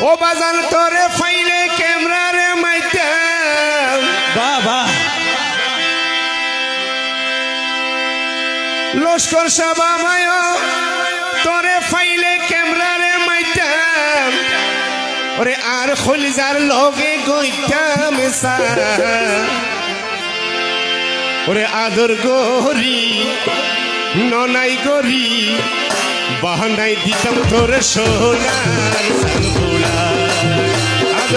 ও বাজান তোরে ফাইলে ক্যামেরারে মাইতাম বাবা। লস্কর সাবামায় তোরে ফাইলে ক্যামেরারে মাইতাম ওরে আর খলিজার লগে গইতাম সা ওরে আদর গরি ননাই গরি বাহানাই দিতাম তোর সোনার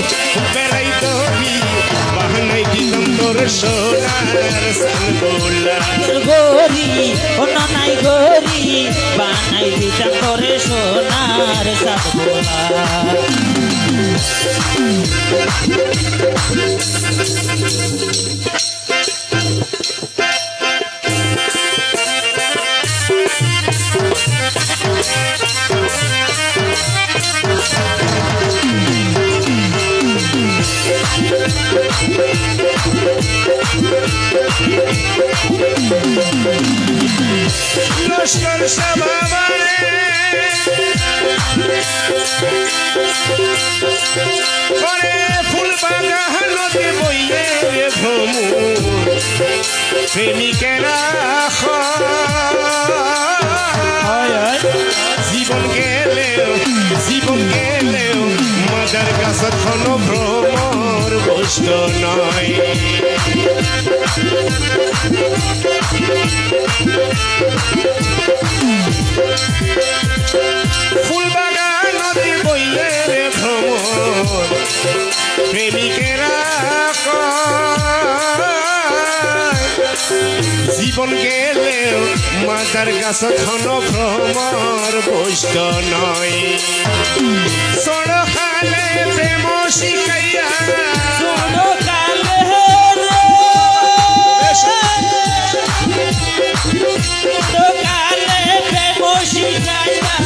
গরি বেড়াই গরি বাহানাই দিতাম তোর সোনার সানগোলা গরি ও লস্কর সভাবারে করে ফুল বাগানতে বইয়ে ভ্রমু প্রেমিকেরা জীবন গেলেও জীবন গেলেও মাদার কাছত কোন ভ্রমর বস্ত নয়। ফুল বাগানতে বইলে রে ভ্রমর প্রেমিকেরা কয়, জীবন গেলেও মাতার গাছ ভ্রমর বৈষ্ট নয়। সড়খালে প্রেম শিখাইয়া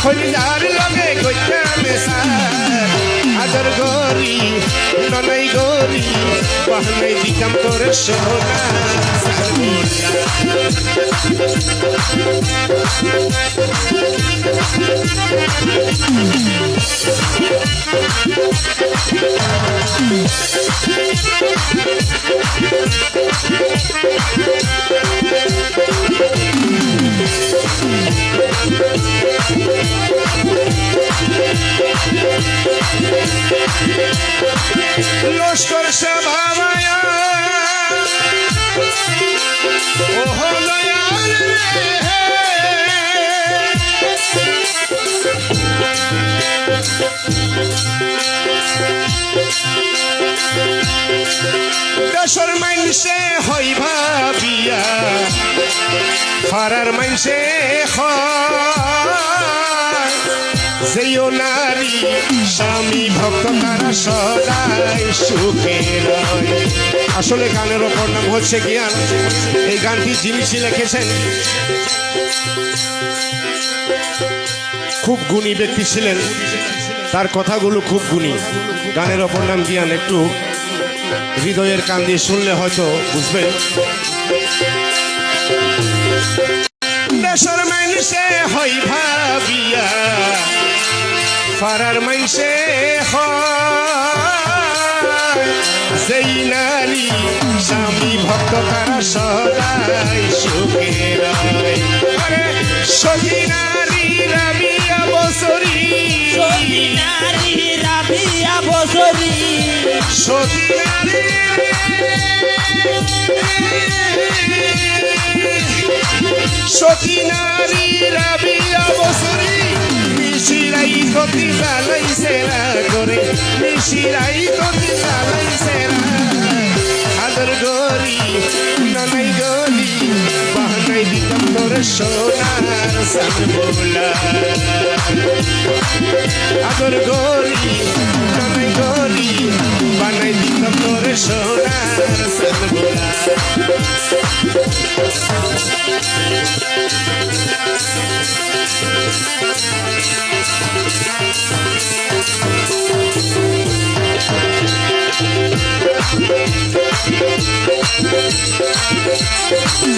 আর খলদার লগে কইতা মেসাক আদর গরি ননাই গরি বাহানাই দিতাম তোর সোনার সানগুলা লস্কর সভামায় ওহ দয়াল দশর মাইনসে হই ভাবিয়া ফারার মাইনসে হয়। যেও নারী, স্বামী, ভক্ত তারা সদাই সুখে আসলে গানের ওপর নাম হচ্ছে জ্ঞান। এই গানটি যিনি লিখেছেন, খুব গুণী ব্যক্তি ছিলেন। তার কথাগুলো খুব গুণী। গানের অপর নাম জ্ঞান একটু হৃদয়ের কান দিয়ে শুনলে হয়তো বুঝবেন। দেশের মানুষে হই ভাবিয়া পাড়ার মাইসে সেই নারী স্বামী ভক্ত তারা সদাই সুখে রায়। সখী নারী রাবিয়া বসরি। সখী নারী রাবিয়া বসরি। সখী নারী সখী নারী কতি সেরা করে মিশিরাই কতি সেরা। আদর গরি ননাই গলি বাহানাই দিতাম তোর সোনার সানবোলা আদর গরি ননাই গলি বানাই দিতাম তোর সোনার সানবোলা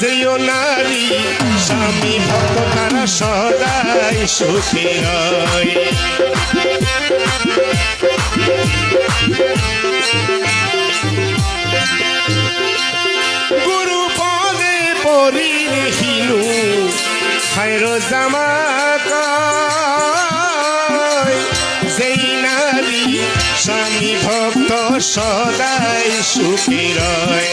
যেও নারী স্বামী ভক্ত তারা সদাই সুখী হয়। গুরু পদে পরিহীনু খাইর জামা কয়, যেই নারী স্বামী ভক্ত সদাই সুখী রয়।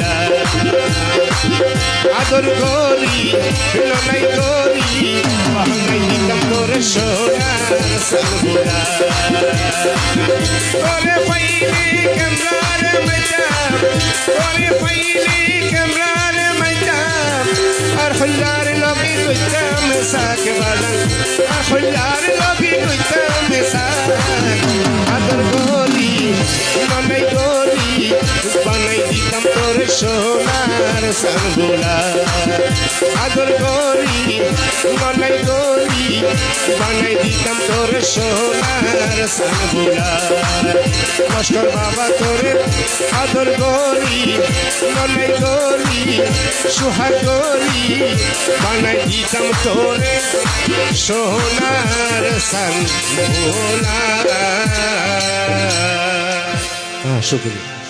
আদর গরি ননাই গরি বাহানাই দিতাম তোরে সোনার সালবোলা তোরে পাইলে কামরার মজাব তোরে পাইলে কামরার মজাব আর হল্লার লগে কইতাম সাক বাজান, আর হল্লার লগে কইতাম সাক। আদর গরি ননাই গরি বানাই দিতাম তোর সোনার সানগুলা আদর গরি ননাই গরি বানাই দিতাম তোর সোনার সানগুলা লস্কর বাবা তোরে আদর গরি ননাই গরি সুহাগ গরি বানাই দিতাম তোরে সোনার সানগুলা হ্যাঁ শুক্রিয়া।